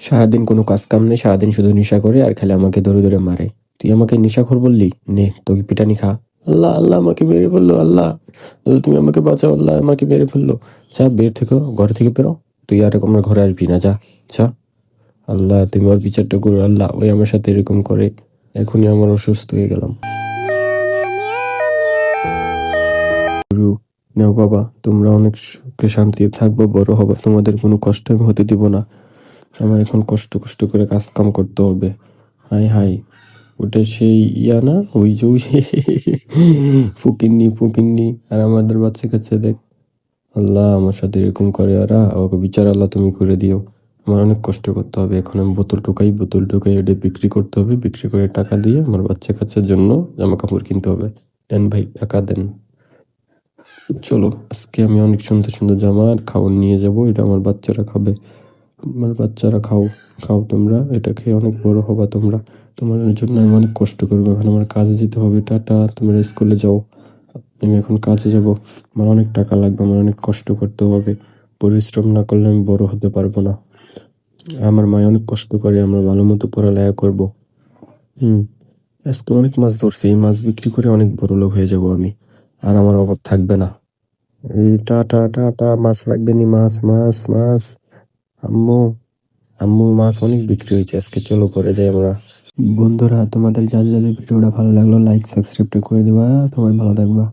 সারাদিন কোনো কাজ কাম নেই, সারাদিন শুধু নেশা করে আর খালি আমাকে ধরে ধরে মারে। তুই আমাকে নেশাখোর বললি? নে, তোকে পিটানি খা। আল্লাহ আল্লাহ আমাকে মেরে ফেলল, আল্লাহ। তুমি আমাকে বাঁচাও, আল্লাহ আমাকে মেরে ফেলল। যা, বের থেকে, ঘর থেকে বেরো। তুই আর আমার ঘরে আসবি না, যা যা। আল্লাহ, তুমি ওর বিচারটা করো, আল্লাহ, ওই আমার সাথে এরকম করে। এখনই আমার অসুস্থ হয়ে গেলাম। নেও বাবা, তোমরা অনেক সুখে শান্তি থাকব, বড় হবে তোমাদের কোনো কষ্ট আমি হতে দিব না। আমার এখন কষ্ট কষ্ট করে কাজ কাম করতে হবে। হাই হাই ওটা সেই ইয়া না? ওই যে, ওই ফুকিন্নি ফুকিন্নি। আর আমাদের বাচ্চা কাচ্চা দেখ। আল্লাহ আমার সাথে এরকম করে। ওরা ওকে বিচার আল্লাহ তুমি করে দিও। আমার অনেক কষ্ট করতে হবে। এখন আমি বোতল টোকাই বোতল টোকাই এটা বিক্রি করতে হবে। বিক্রি করে টাকা দিয়ে আমার বাচ্চা কাচ্চার জন্য জামা কাপড় কিনতে হবে। দেন ভাই, টাকা দেন। চলো, আজকে আমি অনেক সুন্দর সুন্দর জামা আর খাবার নিয়ে যাব। এটা আমার বাচ্চারা খাবে। আমার বাচ্চারা খাও খাও তোমরা, এটা খেয়ে অনেক বড় হবা তোমরা। তোমার জন্য আমি অনেক কষ্ট করব, এখন আমার কাজে যেতে হবে। টাটা, তোমরা স্কুলে যাও। আমি এখন কাজে যাব। আমার অনেক টাকা লাগবে, আমার অনেক কষ্ট করতে হবে। পরিশ্রম না করলে আমি বড় হতে পারব না। আমার মায় অনেক কষ্ট করে, আমরা ভালো মতো পড়ালেখা করব। হুম, আজকে অনেক মাছ ধরছি, এই মাছ বিক্রি করে অনেক বড় লোক হয়ে যাব আমি। আর আমার অভাব থাকবে না। এই টাটা টাটা, মাছ লাগবে নি, মাছ মাছ মাছ। আম্মু আম্মু মাছ অনেক বিক্রি হয়েছে, আজকে চলো করে যাই আমরা। বন্ধুরা, তোমাদের যাদের যাদের ভিডিওটা ভালো লাগল লাইক সাবস্ক্রাইবটা করে দেবা। তোমার ভালো থাকবা।